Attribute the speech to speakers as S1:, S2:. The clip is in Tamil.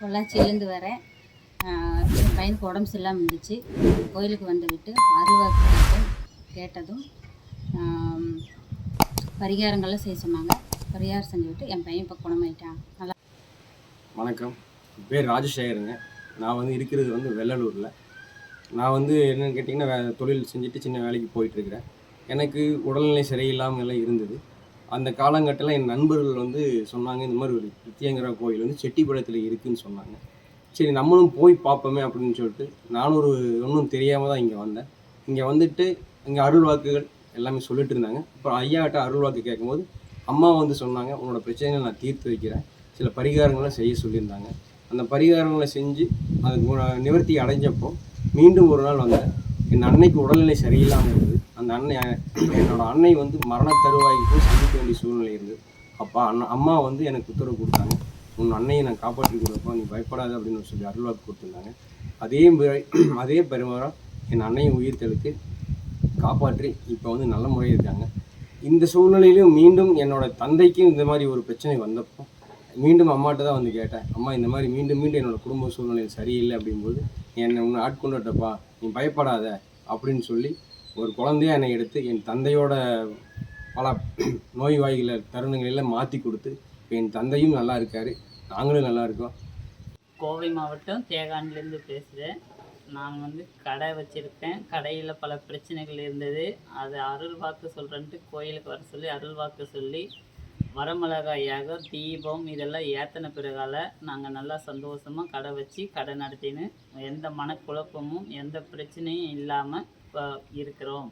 S1: பொள்ளாச்சியிலேருந்து வரேன். என் பையனுக்கு உடம்பு சரியில்லாமல் இருந்துச்சு. கோயிலுக்கு வந்து விட்டு கேட்டேன் கேட்டதும் பரிகாரங்கள்லாம் செய்ய சொன்னாங்க. பரிகாரம் செஞ்சு விட்டு என் பையன் இப்போ குணமாயிட்டான். நல்லா
S2: வணக்கம். பேர் ராஜசேகருங்க. நான் வந்து இருக்கிறது வந்து வெள்ளலூரில். நான் வந்து என்னென்னு கேட்டிங்கன்னா தொழில் செஞ்சுட்டு சின்ன வேலைக்கு போயிட்டுருக்கிறேன் எனக்கு உடல்நிலை சரியில்லாமல் எல்லாம் இருந்தது. அந்த காலங்கட்டத்தில் என் நண்பர்கள் வந்து சொன்னாங்க இந்த மாதிரி ஒரு கிருத்தியங்கிற கோயில் வந்து செட்டிப்பாளையத்தில் இருக்குதுன்னு சொன்னாங்க. சரி நம்மளும் போய் பார்ப்போமே அப்படின்னு சொல்லிட்டு நானும் ஒரு ஒன்றும் தெரியாமல் தான் இங்கே வந்தேன். இங்கே வந்துட்டு இங்கே அருள் வாக்குகள் எல்லாமே சொல்லிட்டு இருந்தாங்க. அப்புறம் ஐயாட்ட அருள் வாக்கு கேட்கும்போது அம்மா வந்து சொன்னாங்க உன்னோட பிரச்சனைகளை நான் தீர்த்து வைக்கிறேன். சில பரிகாரங்களை செய்ய சொல்லியிருந்தாங்க. அந்த பரிகாரங்களை செஞ்சு அது நிவர்த்தி அடைஞ்சப்போ மீண்டும் ஒரு நாள் வந்தேன். என் அன்னைக்கு உடல்நிலை சரியில்லாமல் இருந்தது அந்த அண்ணன் என்னோட அன்னை வந்து மரண தருவாய்க்கு போய் சந்திக்க வேண்டிய சூழ்நிலை இருந்தது. அப்பா அண்ணன் அம்மா வந்து எனக்கு உத்தரவு கொடுத்தாங்க. உன் அன்னையை நான் காப்பாற்றி கொடுப்போம் நீ பயப்படாத அப்படின்னு சொல்லி அருள்வாக்கு கொடுத்துருந்தாங்க. அதே அதே பெருமாறம் என் அன்னையை உயிர் தெழுத்து காப்பாற்றி இப்போ வந்து நல்ல முறையில் இருக்காங்க. இந்த சூழ்நிலையிலும் மீண்டும் என்னோட தந்தைக்கும் இந்த மாதிரி ஒரு பிரச்சனை வந்தப்போ மீண்டும் அம்மாட்ட தான் வந்து கேட்டேன். அம்மா இந்த மாதிரி மீண்டும் மீண்டும் என்னோட குடும்ப சூழ்நிலை சரியில்லை அப்படிங்கும்போது என்னை உன்னை ஆட்கொண்டுட்டப்பா நீ பயப்படாத அப்படின்னு சொல்லி ஒரு குழந்தைய என்னை எடுத்து என் தந்தையோட பல நோய்வாய்களை தருணங்களெல்லாம் மாற்றி கொடுத்து இப்போ என் தந்தையும் நல்லா இருக்காரு நாங்களும் நல்லா இருக்கோம்.
S3: கோவை மாவட்டம் தேகான்லேருந்து பேசுகிறேன் நான் வந்து கடை வச்சுருக்கேன். கடையில் பல பிரச்சனைகள் இருந்தது. அது அருள் வாக்கு சொல்கிறேன்ட்டு கோயிலுக்கு வர சொல்லி அருள் வாக்கு சொல்லி வரமிளகாயாக தீபம் இதெல்லாம் ஏற்றின பிறகால நாங்கள் நல்லா சந்தோஷமாக கடை வச்சு கடை நடத்தின்னு எந்த மனக்குழப்பமும் எந்த பிரச்சனையும் இல்லாமல் இப்போ இருக்கிறோம்.